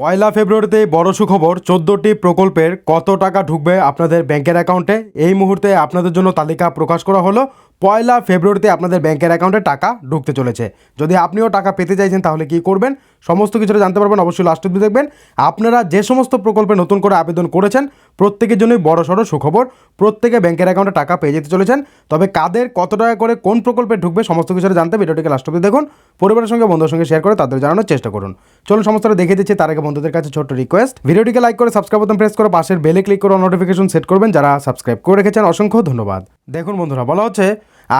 পয়লা ফেব্রুয়ারিতে বড় সুখবর, চোদ্দোটি প্রকল্পের কত টাকা ঢুকবে আপনাদের ব্যাংকের অ্যাকাউন্টে? এই মুহূর্তে আপনাদের জন্য তালিকা প্রকাশ করা হলো, পয়লা ফেব্রুয়ারিতে আপনাদের ব্যাংকের অ্যাকাউন্টে টাকা ঢুকতে চলেছে। যদি আপনিও টাকা পেতে চাইছেন, তাহলে কি করবেন? সমস্ত কিছুটা জানতে পারবেন, অবশ্যই লাস্ট অব্দি দেখবেন। আপনারা যে সমস্ত প্রকল্পে নতুন করে আবেদন করেছেন, প্রত্যেকের জন্যই বড় সড়ো সুখবর, প্রত্যেকে ব্যাংকের অ্যাকাউন্টে টাকা পেয়ে যেতে চলেছেন। তবে কাদের কত টাকা করে কোন প্রকল্পে ঢুকবে, সমস্ত কিছুটা জানতে ভিডিওটিকে লাস্ট অব্দি দেখুন, পরিবারের সঙ্গে, বন্ধুদের সঙ্গে শেয়ার করে তাদের জানানোর চেষ্টা করুন। চলুন, সমস্তটা দেখে দিচ্ছি, তার আগে বন্ধুদের কাছে ছোট্ট রিকোয়েস্ট ভিডিওটিকে লাইক করে সাবস্ক্রাইব বাটন প্রেস করে পাশের বেলে ক্লিক করে নোটিফিকেশন সেট করবেন যারা সাবস্ক্রাইব করে রেখেছেন। অসংখ্য ধন্যবাদ। দেখুন বন্ধুরা, বলা হচ্ছে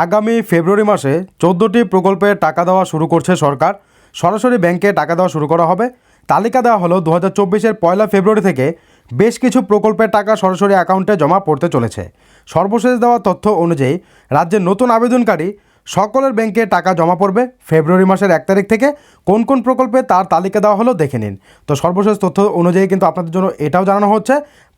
আগামী ফেব্রুয়ারি মাসে চোদ্দোটি প্রকল্পে টাকা দেওয়া শুরু করছে সরকার। সরাসরি ব্যাংকে টাকা দেওয়া শুরু করা হবে। তালিকা দেওয়া হলো দু হাজার চব্বিশের পয়লা ফেব্রুয়ারি থেকে বেশ কিছু প্রকল্পের টাকা সরাসরি অ্যাকাউন্টে জমা পড়তে চলেছে। সর্বশেষ দেওয়া তথ্য অনুযায়ী রাজ্যের নতুন আবেদনকারী সকলের ব্যাংকে টাকা জমা পড়বে। ফেব্রুয়ারি মাসের এক তারিখ থেকে কোন কোন প্রকল্পে তার তালিকা দেওয়া হলো দেখে নিন। তো সর্বশেষ তথ্য অনুযায়ী কিন্তু আপনাদের জন্য এটাও জানানো হচ্ছে,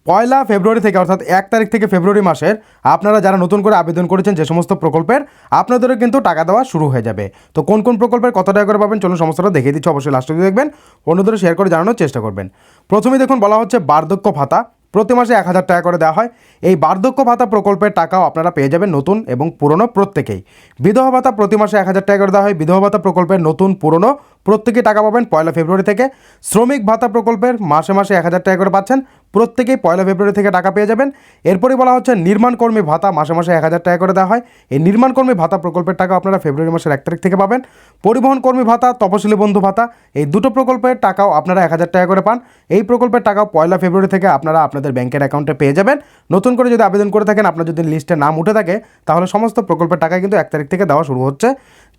পয়লা ফেব্রুয়ারি থেকে অর্থাৎ এক তারিখ থেকে ফেব্রুয়ারি মাসের আপনারা যারা নতুন করে আবেদন করেছেন যে সমস্ত প্রকল্পের, আপনাদেরও কিন্তু টাকা দেওয়া শুরু হয়ে যাবে। তো কোন কোন প্রকল্পের কত টাকা করে পাবেন, চলুন সমস্তটা দেখিয়ে দিচ্ছি, অবশ্যই লাস্ট অবধি দেখবেন। অন্যদের শেয়ার করে জানানোর চেষ্টা করবেন। প্রথমেই দেখুন, বলা হচ্ছে বার্ধক্য ভাতা। প্রতি মাসে এক হাজার টাকা করে দেওয়া হয়। এই বার্ধক্য ভাতা প্রকল্পের টাকাও আপনারা পেয়ে যাবেন নতুন এবং পুরনো প্রত্যেকেই। বিধবা ভাতা প্রতি মাসে এক হাজার টাকা করে দেওয়া হয়। বিধবা ভাতা প্রকল্পের নতুন, পুরনো প্রত্যেকেই টাকা পাবেন পয়লা ফেব্রুয়ারি থেকে। শ্রমিক ভাতা প্রকল্পের মাসে মাসে এক হাজার টাকা করে পাচ্ছেন। প্রত্যেকেই পয়লা ফেব্রুয়ারি থেকে টাকা পেয়ে যাবেন। এরপরে বলা হচ্ছে, নির্মাণ কর্মী ভাতা মাসে মাসে এক হাজার টাকা করে দেওয়া হয়। এই নির্মাণ কর্মী ভাতা প্রকল্পের টাকা আপনারা ফেব্রুয়ারি মাসের এক তারিখ থেকে পাবেন। পরিবহন কর্মী ভাতা, তপশিলি বন্ধু ভাতা, এই দুটো প্রকল্পের টাকাও আপনারা এক হাজার টাকা করে পান। এই প্রকল্পের টাকাও পয়লা ফেব্রুয়ারি থেকে আপনারা আপনাদের ব্যাংকের অ্যাকাউন্টে পেয়ে যাবেন। নতুন করে যদি আবেদন করে থাকেন, আপনার যদি লিস্টে নাম উঠে থাকে, তাহলে সমস্ত প্রকল্পের টাকা কিন্তু এক তারিখ থেকে দেওয়া শুরু হচ্ছে।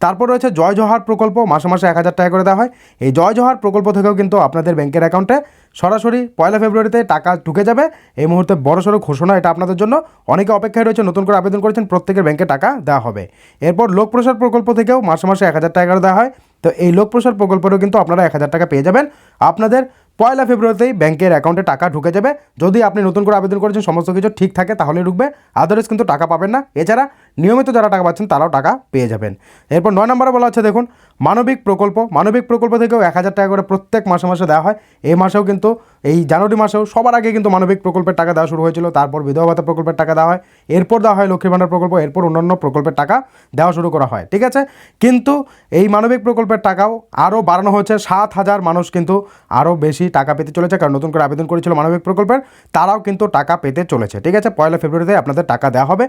তারপর রয়েছে জয় জোহার প্রকল্প, মাসে মাসে এক হাজার টাকা করে দেওয়া হয়। এই জয় জহার প্রকল্প থেকেও কিন্তু আপনাদের ব্যাংকের অ্যাকাউন্টে সরাসরি পয়লা ফেব্রুয়ারিতে টাকা ঢুকে যাবে। এই মুহূর্তে বড়সড় ঘোষণা এটা আপনাদের জন্য। অনেকে অপেক্ষায় রয়েছে নতুন করে আবেদন করেছেন, প্রত্যেকের ব্যাংকে টাকা দেওয়া হবে। এরপর লোক প্রসার প্রকল্প থেকেও মাসে মাসে এক হাজার টাকা করে দেওয়া হয়। তো এই লোক প্রসার প্রকল্পেরও কিন্তু আপনারা এক হাজার টাকা পেয়ে যাবেন। আপনাদের পয়লা ফেব্রুয়ারিতেই ব্যাংকের অ্যাকাউন্টে টাকা ঢুকে যাবে। যদি আপনি নতুন করে আবেদন করেছেন, সমস্ত কিছু ঠিক থাকে, তাহলে ঢুকবে। আদারওয়াইজ কিন্তু টাকা পাবেন না। এছাড়া নিয়মিত যারা টাকা পাচ্ছেন, তারাও টাকা পেয়ে যাবেন। এরপর নয় নম্বরে বলা হচ্ছে, দেখুন, মানবিক প্রকল্প। মানবিক প্রকল্প থেকেও এক হাজার টাকা করে প্রত্যেক মাসে মাসে দেওয়া হয়। এই মাসেও কিন্তু এই জানুয়ারি মাসেও সবার আগে কিন্তু মানবিক প্রকল্পের টাকা দেওয়া শুরু হয়েছিল, তারপর বিধবা ভাতা প্রকল্পের টাকা দেওয়া হয়, এরপর দেওয়া হয় লক্ষ্মী ভাণ্ডার প্রকল্প, এরপর অন্যান্য প্রকল্পের টাকা দেওয়া শুরু করা হয়, ঠিক আছে? কিন্তু এই মানবিক প্রকল্পের টাকাও আরও বাড়ানো হয়েছে, সাত হাজার মানুষ কিন্তু আরও বেশি টাকা পেতে চলেছে, কারণ নতুন করে আবেদন করেছিল মানবিক প্রকল্পের, তারাও কিন্তু টাকা পেতে চলেছে, ঠিক আছে? পয়লা ফেব্রুয়ারিতে আপনাদের টাকা দেওয়া হবে,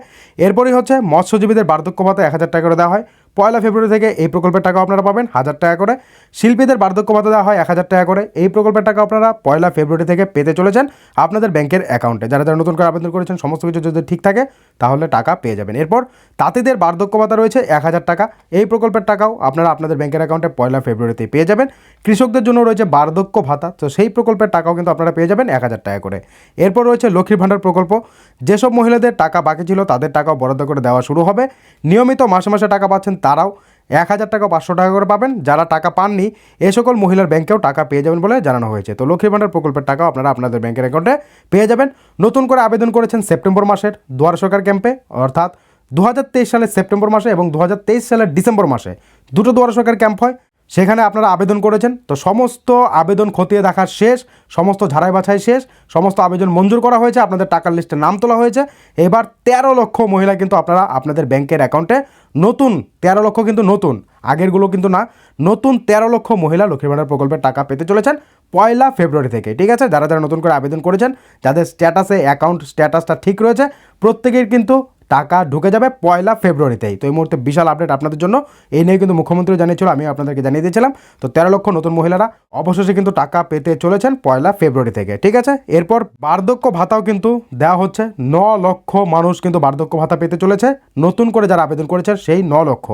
এরপরই হচ্ছে মৎস্যজীবীদের বার্ধক্য ভাতা এক হাজার টাকা করে দেওয়া হয় পয়লা ফেব্রুয়ারি থেকে এই প্রকল্পের টাকা আপনারা পাবেন, হাজার টাকা করে। শিল্পীদের বার্ধক্য ভাতা দেওয়া হয় এক হাজার টাকা করে। এই প্রকল্পের টাকা আপনারা পয়লা ফেব্রুয়ারি থেকে পেতে চলেছেন আপনাদের ব্যাংকের অ্যাকাউন্টে। যারা যারা নতুন করে আবেদন করেছেন, সমস্ত কিছু যদি ঠিক থাকে, তাহলে টাকা পেয়ে যাবেন। এরপর তাঁতিদের বার্ধক্য ভাতা রয়েছে এক হাজার টাকা। এই প্রকল্পের টাকাও আপনারা আপনাদের ব্যাংকের অ্যাকাউন্টে পয়লা ফেব্রুয়ারিতে পেয়ে যাবেন। কৃষকদের জন্য রয়েছে বার্ধক্য ভাতা, তো সেই প্রকল্পের টাকাও কিন্তু আপনারা পেয়ে যাবেন এক হাজার টাকা করে। এরপর রয়েছে লক্ষ্মীর ভাণ্ডার প্রকল্প। যেসব মহিলাদের টাকা বাকি ছিল, তাদের টাকাও বরাদ্দ করে দেওয়া শুরু হবে। নিয়মিত মাসে মাসে টাকা পাচ্ছেন তারাও এক হাজার টাকা পাঁচশো টাকা করে পাবেন। যারা টাকা পাননি, এ সকল মহিলার ব্যাংকেও টাকা পেয়ে যাবেন বলে জানানো হয়েছে। তো লক্ষ্মী ভাণ্ডার প্রকল্পের টাকাও আপনারা আপনাদের ব্যাংকের অ্যাকাউন্টে পেয়ে যাবেন। নতুন করে আবেদন করেছেন সেপ্টেম্বর মাসের দুয়ার সরকার ক্যাম্পে, অর্থাৎ দু হাজার তেইশ সালের সেপ্টেম্বর মাসে এবং দু হাজার তেইশ সালের ডিসেম্বর মাসে। দুটো দুয়ার সরকার ক্যাম্প হয় সেখানে আপনারা আবেদন করেছেন। তো সমস্ত আবেদন খতিয়ে দেখা শেষ, সমস্ত ঝাড়াই বাছাই শেষ, সমস্ত আবেদন মঞ্জুর করা হয়েছে, আপনাদের টাকার লিস্টে নাম তোলা হয়েছে। এবার তেরো লক্ষ মহিলা কিন্তু আপনারা আপনাদের ব্যাংকের অ্যাকাউন্টে নতুন, তেরো লক্ষ কিন্তু নতুন, আগেরগুলো কিন্তু না, নতুন তেরো লক্ষ মহিলা লক্ষ্মী ভাণ্ডার প্রকল্পের টাকা পেতে চলেছেন পয়লা ফেব্রুয়ারি থেকে, ঠিক আছে? যারা যারা নতুন করে আবেদন করেছেন, যাদের স্ট্যাটাসে অ্যাকাউন্ট স্ট্যাটাসটা ঠিক রয়েছে, প্রত্যেকের কিন্তু টাকা ঢুকে যাবে পয়লা ফেব্রুয়ারিতেই। তো এই মুহূর্তে বিশাল আপডেট আপনাদের জন্য। এই নিয়ে কিন্তু মুখ্যমন্ত্রী জানিয়েছিল, আমি আপনাদেরকে জানিয়ে দিয়েছিলাম। তো তেরো লক্ষ নতুন মহিলারা অবশেষে কিন্তু টাকা পেতে চলেছেন পয়লা ফেব্রুয়ারি থেকে, ঠিক আছে? এরপর বার্ধক্য ভাতাও কিন্তু দেওয়া হচ্ছে। ন লক্ষ মানুষ কিন্তু বার্ধক্য ভাতা পেতে চলেছে। নতুন করে যারা আবেদন করেছে সেই ন লক্ষ।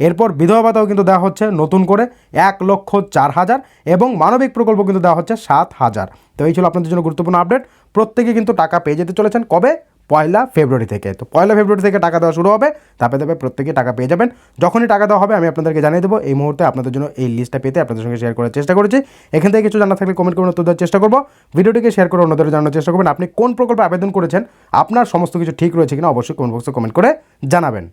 এরপর বিধবা ভাতাও কিন্তু দেওয়া হচ্ছে নতুন করে এক লক্ষ চার হাজার এবং মানবিক প্রকল্প কিন্তু দেওয়া হচ্ছে সাত হাজার। তো এই ছিল আপনাদের জন্য গুরুত্বপূর্ণ আপডেট প্রত্যেকে কিন্তু টাকা পেয়ে যেতে চলেছেন। কবে? পয়লা ফেব্রুয়ারি থেকে। তো পয়লা ফেব্রুয়ারি থেকে টাকা দেওয়া শুরু হবে, তারপরে তারপরে প্রত্যেকে টাকা পেয়ে যাবেন। যখনই টাকা দেওয়া হবে, আমি আপনাদেরকে জানিয়ে দেবো, এই মুহূর্তে আপনাদের জন্য এই লিস্টটা পেতে আপনাদের সঙ্গে শেয়ার করার চেষ্টা করেছি। এখান থেকে কিছু জানা থাকলে কমেন্ট করে উত্তর দেওয়ার চেষ্টা করব। ভিডিওটিকে শেয়ার করে অন্যদের জানানোর চেষ্টা করবেন। আপনি কোন প্রকল্পে আবেদন করেছেন, আপনার সমস্ত কিছু ঠিক রয়েছে কিনা অবশ্যই কমেন্ট বক্সে কমেন্ট করে জানাবেন।